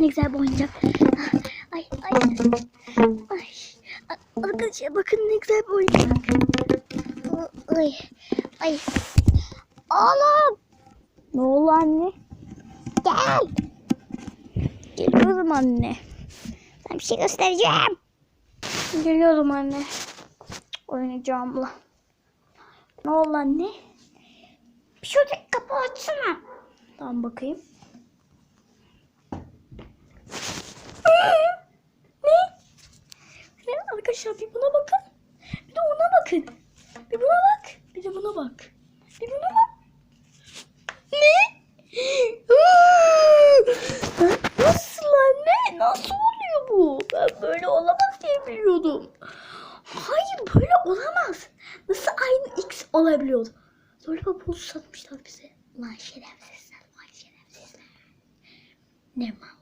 Ne güzel bir oyuncak. Ay ay. Ay. Arkadaşlar bakın ne güzel bir oyuncak. Ay. Ay. Oğlum. Ne oldu anne? Gel. Geliyorum anne. Ben bir şey göstereceğim. Geliyorum anne. Oynayacağımla. Ne oldu anne? Bir şuradaki kapı açsana. Tamam bakayım. arkadaşlar bir buna bakın. Bir de ona bakın. Bir buna bak. Bir de buna bak. Bir buna bak. Ne? Nasıl anne? Nasıl oluyor bu? Ben böyle olamaz diye biliyordum. Hayır böyle olamaz. Nasıl aynı X olabiliyordu? Lollipop olsun satmışlar bize. Ulan şerefsizler, ulan şerefsizler. Ne mal.